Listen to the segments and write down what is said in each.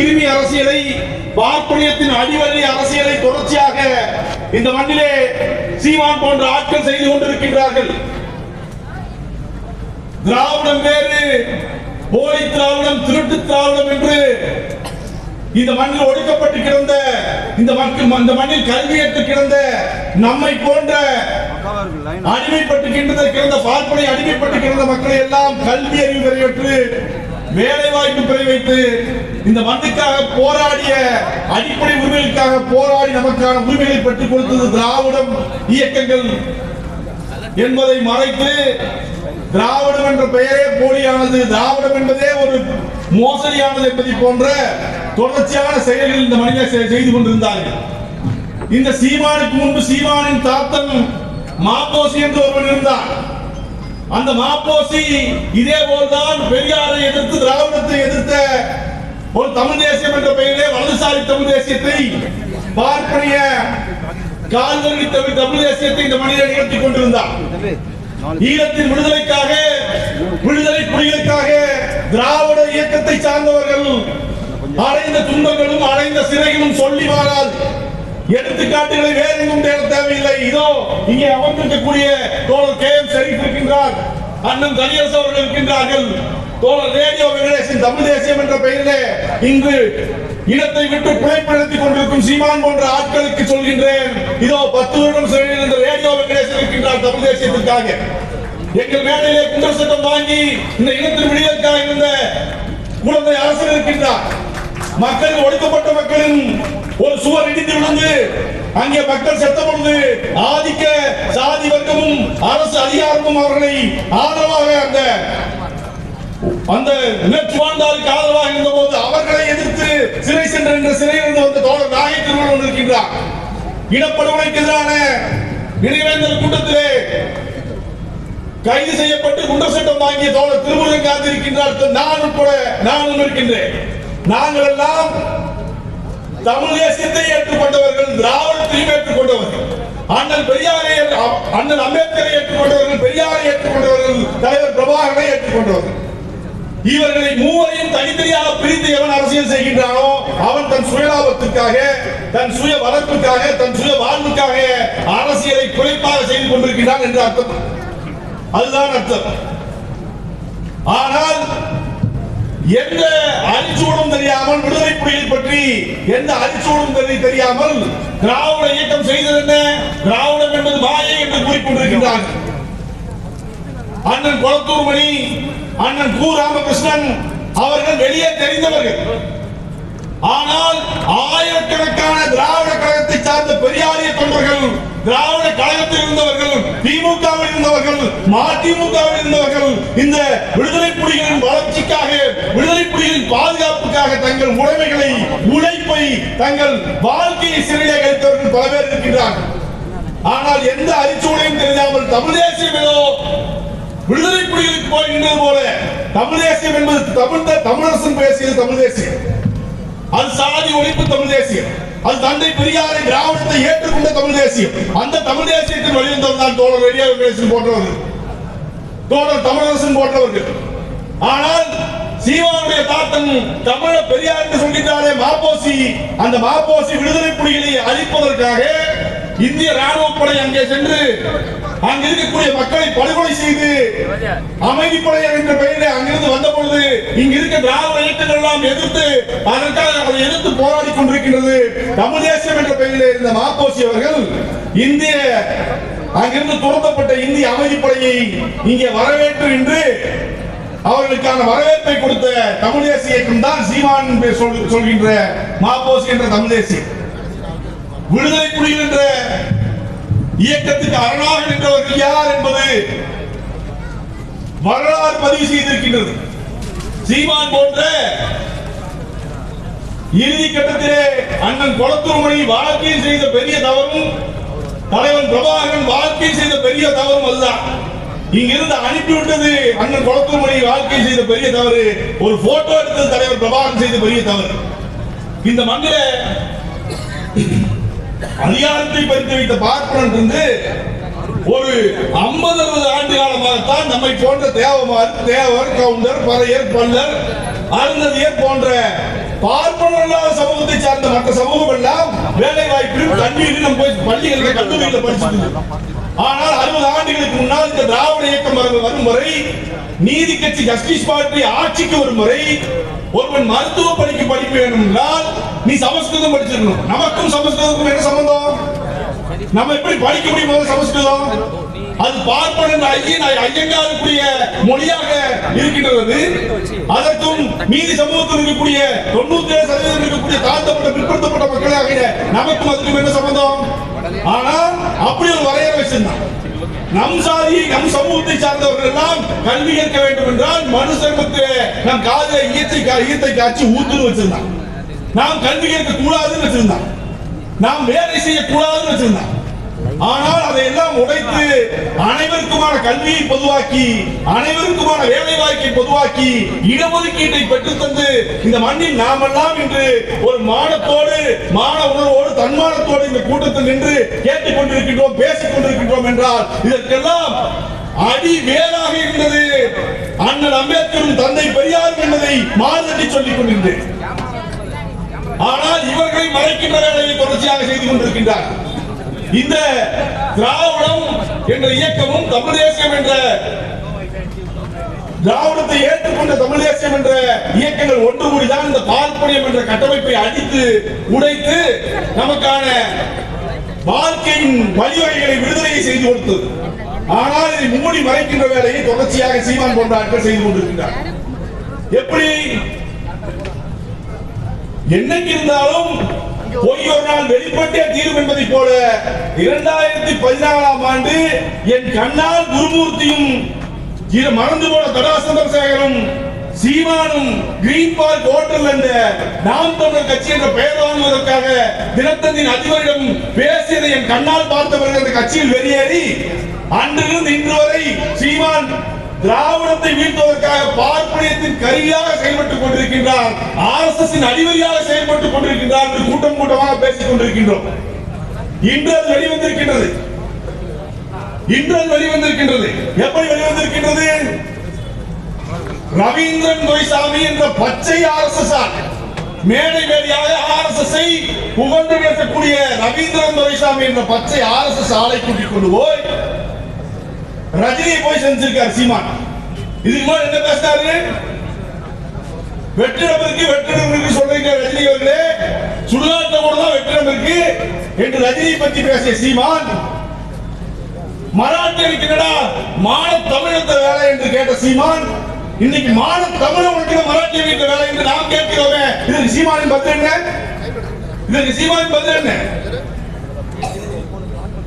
கிருமி அரசியலை பார்ப்பனியத்தின் அடிவள்ளி அரசியலை தொடர்ச்சியாக இந்த மண்ணிலே சீமான் போன்ற ஆட்கள் செய்து கொண்டிருக்கின்றார்கள். திராவிடம் வேறு போலி திராவிடம் திருட்டு திராவிடம் என்று இந்த மண்ணில் ஒடுக்கப்பட்டு கிடந்த இந்த மக்கள் அந்த மண்ணில் கல்வியற்று கிடந்த நம்மை போன்ற அடிமைப்பட்டு கிடந்த பார்ப்பனை அடிமைப்பட்டு கிடந்த மக்களை எல்லாம் கல்வி அறிவு பெறவற்று வேலை வாய்ப்பு பெற வைத்து இந்த மண்ணுக்காக போராடிய அடிப்படை உரிமைகளுக்காக போராடி நமக்கான உரிமைகளை பெற்றுக் கொடுத்தது திராவிடம் இயக்கங்கள் என்பதை மறைத்து திராவிடம் என்ற பெயரே போலியானது. திராவிடம் என்பதே ஒரு மோசடியானது என்பதை போன்ற தொடர்ச்சியான செயல்கள் இந்த மனிதர் செ- செய்து கொண்டிருந்தார்கள். இந்த சீமானுக்கு முன்பு சீமானின் தாத்தன் மாப்போசி என்று ஒருவன் இருந்தான் அந்த மாப்போசி இதே போல்தான் பெரியாரை எதிர்த்து திராவிடத்தை எதிர்த்த ஒரு தமிழ் தேசியம் என்ற பெயரிலே வலதுசாரி தமிழ் தேசியத்தை பார்ப்பனிய கால்வழி தமிழ் தமிழ் தேசியத்தை இந்த மனிதர் நிகழ்த்தி கொண்டிருந்தார். ஈழத்தின் விடுதலைக்காக விடுதலை புலிகளுக்காக திராவிட இயக்கத்தை சார்ந்தவர்கள் அடைந்த துன்பங்களும் அடைந்த சிறைகளும் சொல்லி வாராது. எடுத்துக்காட்டுகளை வேறு எங்கும் தேட தேவையில்லை. இதோ இங்கே அமர்ந்திருக்கக்கூடிய தோழர் கே எம் ஷரீப் இருக்கின்றார். அண்ணன் தனியரசு அவர்கள் இருக்கின்றார்கள். தோழர் ரேடியோ வெங்கடேசன் தமிழ் தேசியம் என்ற பெயரிலே இங்கு இனத்தை விட்டு பிழைப்பு கொண்டிருக்கும் சீமான் போன்ற ஆட்களுக்கு சொல்கின்றேன். இதோ பத்து வருடம் சிறையில் இருந்த ரேடியோ வெங்கடேசன் இருக்கின்றார் தமிழ் தேசியத்திற்காக. எங்கள் மேடையிலே குண்டர் சட்டம் வாங்கி இந்த இனத்தின் விடுதலுக்காக இருந்த குழந்தை அரசர் இருக்கின்றார். மக்கள் ஒடுக்கப்பட்ட மக்களின் ஒரு சுவர் இடிந்து விழுந்து அங்கே மக்கள் செத்த பொழுது ஆதிக்க சாதி வர்க்கமும் அரசு அதிகாரமும் அவர்களை ஆதரவாக அந்த அந்த நெற்றுவாழ்ந்தாருக்கு ஆதரவாக இருந்த போது அவர்களை எதிர்த்து சிறை சென்ற என்ற சிறையில் இருந்து வந்த தோழர் நாகை திருமணம் இருக்கின்றார் இனப்படுகொலைக்கு எதிரான நினைவேந்தல் கூட்டத்திலே கைது செய்யப்பட்டு குண்டர் சட்டம் வாங்கிய தோழர் திருமுருகன் காத்திருக்கின்றார். நான் உட்பட நானும் இருக்கின்றேன் நாங்கள் எல்லாம் தமிழ் தேசியத்தை ஏற்றுக்கொண்டவர்கள் திராவிடத்தையும் ஏற்றுக்கொண்டவர்கள் அண்ணன் பெரியாரை ஏற்று- அண்ணன் அம்பேத்கரை ஏற்றுக்கொண்டவர்கள் பெரியாரை ஏற்றுக்கொண்டவர்கள் தலைவர் பிரபாகரை ஏற்றுக்கொண்டவர்கள். இவர்களை மூவரையும் தனித்தனியாக பிரித்து எவன் அரசியல் செய்கின்றானோ அவன் தன் சுயலாபத்துக்காக தன் சுய வளர்ப்புக்காக தன் சுய வாழ்வுக்காக அரசியலை குறைப்பாக செய்து கொண்டிருக்கிறான் என்று அர்த்தம். அதுதான் அர்த்தம். ஆனால் எந்த அரிச்சூடும் தெரியாமல் விடுதலை புலிகள் பற்றி எந்த அரிச்சூடும் தெரியாமல் திராவிட இயக்கம் செய்தது என்ன? திராவிடம் என்பது மாயை என்று கூறிக்கொண்டிருக்கின்றார்கள் அண்ணன் கொளத்தூர் மணி அண்ணன் கு. ராமகிருஷ்ணன் அவர்கள் வெளியே தெரிந்தவர்கள். ஆனால் ஆயிரக்கணக்கான திராவிட கழகத்தை சார்ந்த பெரியாரிய தொண்டர்கள் திராவிட கழகத்தில் இருந்தவர்கள் திமுகவில் இருந்தவர்கள் மதிமுகவில் இருந்தவர்கள் இந்த விடுதலை புலிகளின் வளர்ச்சிக்காக விடுதலை புலிகளின் பாதுகாப்புக்காக தங்கள் உடைமைகளை உழைப்பை தங்கள் வாழ்க்கையை சிறையை கழித்தவர்கள் பல பேர் இருக்கின்றார்கள். ஆனால் எந்த அரிச்சூடையும் தெரியாமல் தமிழ் தேசியம் விடுதலை புலிகளுக்கு போகின்றது போல தமிழ் தேசியம் என்பது தமிழ் தமிழரசன் பேசியது தமிழ் தேசியம். அது சாதி ஒழிப்பு தமிழ் தேசியம். அது தந்தை பெரியாரை திராவிடத்தை ஏற்றுக்கொண்ட தமிழ் தேசியம். அந்த தமிழ் தேசியத்தின் வழிவந்தவர் தான் தோழர் வெடியா வெங்கடேசன் போன்றவர்கள். தோழர் தமிழரசன் போன்றவர்கள். ஆனால் சீமானுடைய தாத்தன் தமிழ பெரியார் என்று சொல்கின்றாரே மாப்போசி. அந்த மாப்போசி விடுதலை புலிகளை அழிப்பதற்காக இந்திய ராணுவப்படை அங்கே சென்று அங்க இருக்கக்கூடிய மக்களை படுகொலை செய்து அமைதிப்படை என்ற பெயரில் அங்கிருந்து வந்த பொழுது இங்க இருக்க திராவிட இயக்கங்கள் எல்லாம் எதிர்த்து அதற்காக அதை எதிர்த்து போராடி கொண்டிருக்கின்றது. தமிழ் தேசம் என்ற பெயரில் இருந்த மாப்போசி அவர்கள் இந்திய அங்கிருந்து துரத்தப்பட்ட இந்திய அமைதிப்படையை இங்கே வரவேற்று என்று அவர்களுக்கான வரவேற்பை கொடுத்த தமிழ் தேசிய இயக்கம் தான் சீமான் என்று சொல்- சொல்கின்ற மாப்போசி என்ற தமிழ் தேசியம். விடுதலை புலிகள் என்ற இயக்கத்துக்கு அரணாக நின்றவர்கள் யார் என்பது வரலாறு பதிவு செய்திருக்கின்றது. சீமான் போன்ற இறுதி கட்டத்திலே அண்ணன் கொளத்தூர்மணி வாழ்க்கையில் செய்த பெரிய தவறும் தலைவன் பிரபாகரன் வாழ்க்கையில் செய்த பெரிய தவறும் அல்ல இங்கிருந்து அனுப்பிவிட்டது அண்ணன் கொளத்தூர்மணி வாழ்க்கையில் செய்த பெரிய தவறு ஒரு போட்டோ எடுத்தது தலைவர் பிரபாகரன் செய்த பெரிய தவறு. இந்த மண்ணில அதிகாரத்தை பறித்து வைத்த பார்ப்பனன் இருந்து ஒரு 50 அறுபது ஆண்டு காலமாகத்தான் நம்மை போன்ற தேவமார் தேவர் கவுண்டர் பறையர் பல்லர் அருந்ததியர் போன்ற சமூகத்தை சார்ந்த மற்ற சமூகம் எல்லாம் வேலை வாய்ப்பிலும் கல்வியிலும் நம்ம போய் பள்ளிகளில் கல்லூரியில் படிச்சிருந்தது ஆனால் அறுபது ஆண்டுகளுக்கு முன்னால் இந்த திராவிட இயக்கம் வரும் வரை நீதி கட்சி ஜஸ்டிஸ் பார்ட்டி ஆட்சிக்கு வரும் வரை ஒருவன் மருத்துவ படிக்க படிக்க வேண்டும் என்றால் நீ சமஸ்கிருதம் படிச்சிருக்கணும். நமக்கும் சமஸ்கிருதம் என்ன நம்ம எப்படி படிக்க முடியும் சமஸ்கிருதம்? அது பார்ப்பன ஐயன் ஐயங்காருக்குரிய மொழியாக இருக்கின்றது. அதற்கும் மீதி சமூகத்தில் இருக்கக்கூடிய தொண்ணூத்தி ஏழு சதவீதம் இருக்கக்கூடிய தாழ்த்தப்பட்ட பிற்படுத்தப்பட்ட மக்களாக நமக்கும் அதுக்கும் என்ன சம்பந்தம்? ஆனால் அப்படி ஒரு வரையறை வச்சிருந்தான். நம் சாதி நம் சமூகத்தை சார்ந்தவர்கள் எல்லாம் கல்வி கேட்க வேண்டும் என்றால் மனு சர்மத்திலே நம் காதல ஈயத்தை கா- ஈயத்தை காய்ச்சி ஊத்துன்னு வச்சிருந்தான். நாம் கல்வி கேட்க கூடாதுன்னு வச்சிருந்தான். நாம் வேலை செய்யக்கூடாதுன்னு வச்சிருந்தான். ஆனால் அதையெல்லாம் உடைத்து அனைவருக்குமான கல்வியை பொதுவாக்கி அனைவருக்குமான வேலை வாய்ப்பை பொதுவாக்கி இடஒதுக்கீட்டை பெற்றுத் தந்து இந்த மண்ணில் நாமெல்லாம் இன்று ஒரு மானத்தோடு மான உணர்வோடு தன்மானத்தோடு இந்த கூட்டத்தில் நின்று கேட்டுக் கொண்டிருக்கின்றோம் பேசிக் கொண்டிருக்கின்றோம் என்றால் இதற்கெல்லாம் அடி வேறாக இருந்தது. அண்ணன் அம்பேத்கரும் தந்தை பெரியார் என்பதை மாறுதட்டி சொல்லிக் கொண்டிருந்தேன். ஆனால் இவர்களை மறைக்கின்ற வேலையை தொடர்ச்சியாக செய்து கொண்டிருக்கின்றார்கள். இந்த திராவிடம் என்ற இயக்கமும் தமிழ் தேசியம் என்ற திராவிடத்தை ஏற்றுக்கொண்ட தமிழ் தேசியம் என்ற இயக்கங்கள் ஒன்று கூடிதான் இந்த பார்ப்பனியம் என்ற கட்டமைப்பை அடித்து உடைத்து நமக்கான வாழ்க்கையின் வழிவகைகளை விடுதலை செய்து கொடுத்தது. ஆனால் இதை மூடி மறைக்கின்ற வேலையை தொடர்ச்சியாக சீமான் போன்ற ஆட்கள் செய்து கொண்டிருக்கின்றார் எப்படி என்னைக்கு இருந்தாலும் பொய் ஒரு நாள் வெளிப்பட்டே தீரும் என்பதை போல இரண்டாயிரத்தி பதினாலாம் ஆண்டு என் கண்ணால் குருமூர்த்தியும் இரு மறந்து போன தடா சந்திரசேகரும் சீமானும் கிரீன் பார்க் ஹோட்டல் என்ற நாம் தமிழர் கட்சி என்ற பெயர் வாங்குவதற்காக தினத்தந்தின் அதிபரிடம் பேசியதை என் கண்ணால் பார்த்தவர்கள் அந்த கட்சியில் வெளியேறி அன்றிலிருந்து இன்று வரை சீமான் திராவிடத்தை வீழ்த்துவதற்காக பார்ப்பனியத்தின் கருவியாக செயல்பட்டுக் கொண்டிருக்கின்றார் ஆர் எஸ் எஸ் அடிவரியாக செயல்பட்டுக் கொண்டிருக்கின்றார் என்று கூட்டம் கூட்டமாக பேசிக் கொண்டிருக்கின்றோம். இன்று அது வெளிவந்திருக்கின்றது. இன்று அது வெளிவந்திருக்கின்றது. எப்படி வெளிவந்திருக்கின்றது? ரவீந்திரன் துரைசாமி என்ற பச்சை ஆர் எஸ் எஸ் மேடை மேடையாக ஆர் எஸ் எஸ் புகழ்ந்து பேசக்கூடிய ரவீந்திரன் துரைசாமி என்ற பச்சை ஆர் எஸ் எஸ் ஆலை கூட்டிக் கொண்டு போய் ரஜினியை போய் செஞ்சிருக்கார் சீமான். இதுக்கு மேல என்ன பேசினாரு? வெற்றிடம் இருக்கு வெற்றிடம் இருக்கு சொல்றீங்க ரஜினி அவர்களே. சுடுகாட்ட கூட தான் வெற்றிடம் இருக்கு என்று ரஜினியை பத்தி பேசிய சீமான் மராட்டியருக்கு என்னடா மான தமிழத்த வேலை? என்று கேட்ட சீமான் இன்னைக்கு மான தமிழ் உனக்கு மராட்டிய வீட்டு வேலை? என்று நாம் கேட்கிறோமே. இதற்கு சீமானின் பதில் என்ன? இதற்கு சீமானின் பதில் என்ன?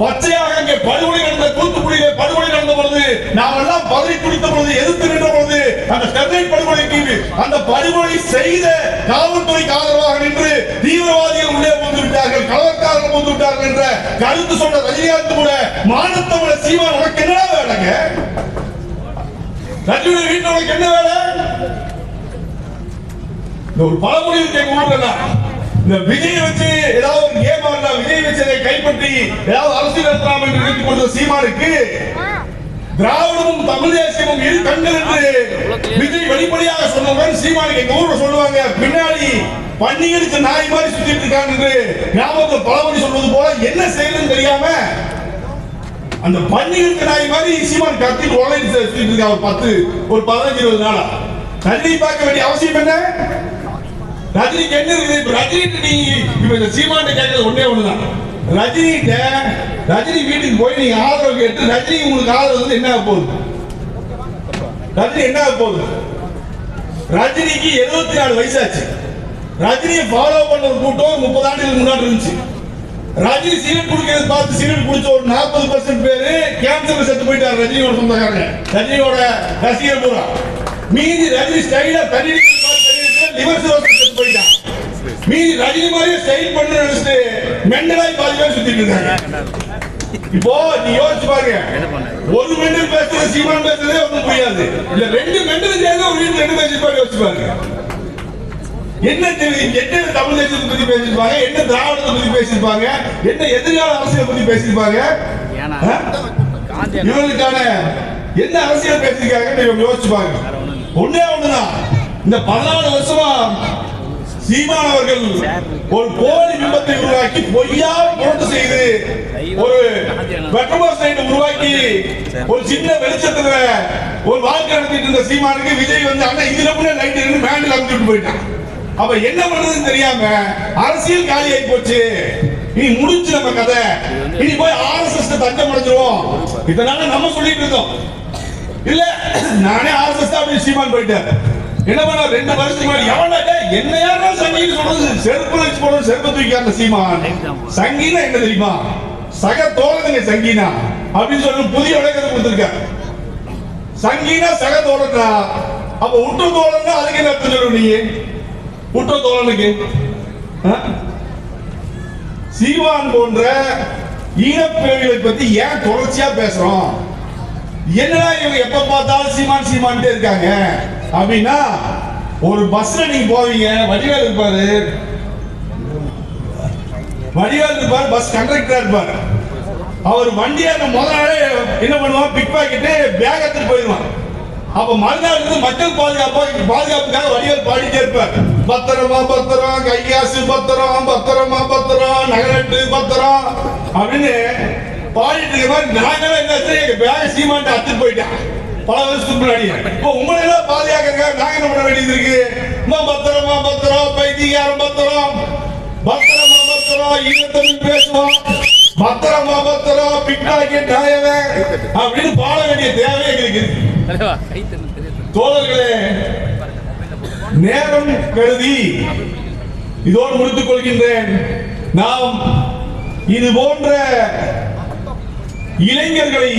பச்சையாக அங்கே படுகொலை நடந்த தூத்துக்குடியிலே படுகொலை நடந்த பொழுது நாம் எல்லாம் பதறி குடித்த பொழுது எதிர்த்து நின்ற பொழுது அந்த ஸ்டெர்லைட் படுகொலைக்கு அந்த படுகொலை செய்த காவல்துறைக்கு ஆதரவாக நின்று தீவிரவாதிகள் உள்ளே வந்து விட்டார்கள் கலவரக்காரர்கள் வந்து விட்டார்கள் என்ற கருத்து சொன்ன ரஜினிகாந்த் கூட மானத்தமிழ சீமான் உனக்கு என்ன வேலைங்க? ரஜினி வீட்டு உனக்கு என்ன வேலை? இந்த ஒரு பழமொழி இருக்கு எங்க ஊர்ல விஜய் வச்சு ஏதாவது ஒரு விஜய் வச்சதை கைப்பற்றி ஏதாவது அரசியல் நடத்தலாம் என்று நினைத்துக் கொண்ட சீமானுக்கு திராவிடமும் தமிழ் தேசியமும் இரு கண்கள் என்று விஜய் வெளிப்படையாக சொன்னவுடன் சீமானுக்கு எங்க ஊர்ல சொல்லுவாங்க பின்னாடி பன்னிகளுக்கு நாய் மாதிரி சுத்திட்டு இருக்காங்க என்று கிராமத்தில் பழமொழி சொல்வது போல என்ன செய்யணும்னு தெரியாம அந்த பன்னிகளுக்கு நாய் மாதிரி சீமான் கத்தி உலகி சுத்திட்டு இருக்கா ஒரு பத்து ஒரு பதினஞ்சு இருபது நாளா. தண்ணி பார்க்க வேண்டிய அவசியம் என்ன? ரஜினிக்கு என்ன இருக்குது? இப்ப ரஜினிக்கு நீ இப்ப இந்த சீமான் கேட்கறது ஒன்னே ஒண்ணுதான். ரஜினிட்ட ரஜினி வீட்டுக்கு போய் நீங்க ஆதரவு கேட்டு ரஜினி உங்களுக்கு ஆதரவு வந்து என்ன ஆக போகுது? ரஜினி என்ன ஆக போகுது? ரஜினிக்கு 74 நாலு வயசாச்சு. ரஜினியை ஃபாலோ பண்ண ஒரு கூட்டம் முப்பது ஆண்டுகளுக்கு முன்னாடி இருந்துச்சு. ரஜினி சிகரெட் குடிக்கிறது பார்த்து சிகரெட் குடிச்ச ஒரு நாற்பது பர்சன்ட் பேரு கேன்சர் செத்து போயிட்டாரு ரஜினியோட சொந்தக்காரங்க. ரஜினியோட ரசிகர் பூரா. மீதி ரஜினி ஸ்டைலா தண்ணி லிவர் சிரோசிஸ் போயிட்டான். மீதி ரஜினி மாதிரியே ஸ்டைல் பண்ணு நினைச்சிட்டு மெண்டலாய் பாதி பேர் சுத்திட்டு இருக்காங்க. இப்போ நீ யோசிச்சு பாருங்க. ஒரு மெண்டல் பேசுறது சீமான் பேசுறதே ஒண்ணும் புரியாது. இல்ல ரெண்டு மெண்டல் சேர்ந்து ஒரு வீட்டுல ரெண்டு பேசி யோசிச்சு பாருங்க. என்ன என்ன தமிழ் தேசியத்தை பத்தி பேசியிருப்பாங்க? என்ன திராவிடத்தை பத்தி பேசியிருப்பாங்க? என்ன எதிர்கால அரசியலை பத்தி பேசியிருப்பாங்க? ஆ? இவங்களுக்கான என்ன அரசியல் பேசியிருக்காங்கன்னு இவங்க யோசிச்சு பாருங்க. ஒண்ணே ஒண்ணுதான். இந்த பதினாலு வருஷமா சீமான் அவர்கள் ஒரு போலி பிம்பத்தை உருவாக்கி பொய்யா போட்டு செய்து ஒரு பெட்ரோல் சைடு உருவாக்கி ஒரு சின்ன வெளிச்சத்துல ஒரு வாழ்க்கை நடத்திட்டு இருந்த சீமானுக்கு விஜய் வந்து அண்ணா இதுல கூட லைட் இருந்து மேண்டில் அமைச்சுட்டு போயிட்டான். அப்ப என்ன பண்றதுன்னு தெரியாம அரசியல் காலி ஆகி போச்சு. இனி முடிச்சு நம்ம கதை. இனி போய் ஆர்எஸ்எஸ் தஞ்சம் அடைஞ்சிருவோம். இதனால நம்ம சொல்லிட்டு இருந்தோம். இல்ல நானே ஆர்எஸ்எஸ் தான் அப்படின்னு சீமான் போயிட்டேன் என்ன பண்ண ரெண்டு வருஷத்துக்கு முன்னாடி எவன்டா என்ன யாரா சங்கின்னு சொல்றது? செருப்பு வச்சு போடுறது செருப்பு தூக்கியாங்க சீமான். சங்கினா என்ன தெரியுமா? சக தோழனுங்க சங்கீனா. அப்படின்னு சொல்லி புதிய விளக்கத்தை கொடுத்திருக்க சங்கீனா சக தோழனா அப்ப உற்ற தோழன்னா அதுக்கு என்ன அர்த்தம் சொல்லுவ நீ உற்ற தோழனுக்கு ஆ? சீவான் போன்ற ஈழப்பிறவிகளை பத்தி ஏன் தொடர்ச்சியா பேசுறோம்? என்னடா இவங்க எப்ப பார்த்தாலும் சீமான் சீமான்ட்டே இருக்காங்க? அப்படின்னா ஒரு பஸ்ல நீங்க போவீங்க வடிவேல் இருப்பாரு. வடிவேல் இருப்பார் பஸ் கண்டக்டரா இருப்பார். அவர் வண்டியை அந்த முதல் நாளே என்ன பண்ணுவான்? பிக் பாக்கெட்டு பேக் எடுத்துட்டு போயிடுவான். அப்ப மறுநாள் இருந்து மக்கள் பாதுகாப்பா பாதுகாப்புக்காக வடிவேல் பாடிட்டே இருப்பார். பத்திரமா பத்திரம் கையாசு பத்திரம் பத்திரமா பத்திரம் நகரட்டு பத்திரம் அப்படின்னு பாடிட்டு இருக்க மாதிரி நாங்களும் என்ன செய்ய, எங்க பேக சீமான்ட்டு அத்துட்டு போயிட்டேன். பல வருஷத்துக்கு முன்னாடி இப்போ உங்களை எல்லாம் பாதுகாக்கிறதுக்காக நாங்க என்ன பண்ண வேண்டியது இருக்கு. பத்திரமா பத்திரம் பைத்தியாரம் பத்திரம் பத்திரமா பத்திரம் ஈழத்தமிழ் பேசுவோம் பத்திரமா பத்திரம் பிக்னாக்கி நாயவே அப்படின்னு பாட வேண்டிய தேவை எங்களுக்கு தோழர்களே நேரம் கருதி இதோடு முடித்துக் கொள்கின்றேன். நாம் இது போன்ற இளைஞர்களை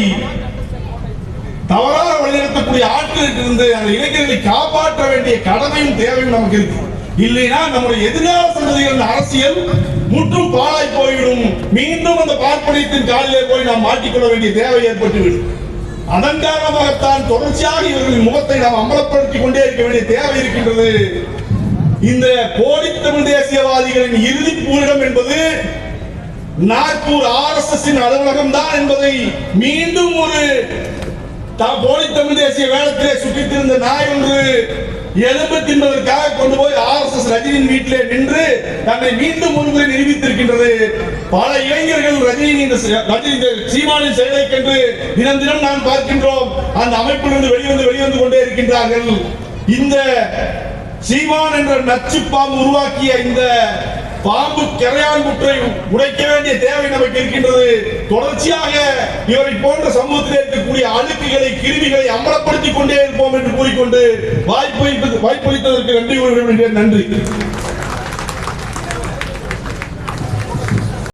தவறாக வழிநடத்தக்கூடிய ஆற்றலுக்கு இருந்து அந்த இளைஞர்களை காப்பாற்ற வேண்டிய கடமையும் தேவையும் நமக்கு இருக்கு. இல்லைன்னா நம்முடைய எதிர்கால சந்ததிகள் அரசியல் முற்றும் பாழாய் போய்விடும். மீண்டும் அந்த பார்ப்பனியத்தின் காலிலே போய் நாம் மாட்டிக்கொள்ள வேண்டிய தேவை ஏற்பட்டுவிடும். அதன் காரணமாகத்தான் தொடர்ச்சியாக இவர்களின் முகத்தை நாம் அமலப்படுத்திக் கொண்டே இருக்க வேண்டிய தேவை இருக்கின்றது. இந்த போலி தமிழ் தேசியவாதிகளின் இறுதி பூரிடம் என்பது நாக்பூர் ஆர்எஸ்எஸ் அலுவலகம் தான் என்பதை மீண்டும் ஒரு தான் போலி தமிழ் தேசிய வேளத்திலே சுற்றித்திருந்த நாய் ஒன்று எலும்பு தின்பதற்காக கொண்டு போய் ஆர் எஸ் எஸ் ரஜினியின் வீட்டிலே நின்று தன்னை மீண்டும் ஒருமுறை நிரூபித்திருக்கின்றது. பல இளைஞர்கள் ரஜினி ரஜினி சீமானின் செயலை கண்டு தினம் தினம் நாம் பார்க்கின்றோம். அந்த அமைப்பிலிருந்து வெளிவந்து வெளிவந்து கொண்டே இருக்கின்றார்கள். இந்த சீமான் என்ற நச்சு பாம்பு உருவாக்கிய இந்த பாம்பு கரையான் முற்றை உடைக்க வேண்டிய தேவை நமக்கு இருக்கின்றது. தொடர்ச்சியாக இவரை போன்ற சமூகத்தில் இருக்கக்கூடிய அழுக்குகளை கிருமிகளை அம்பலப்படுத்திக் கொண்டே இருப்போம் என்று கூறிக்கொண்டு வாய்ப்பு வாய்ப்பளித்ததற்கு நன்றி கூறுகிறேன் நன்றி.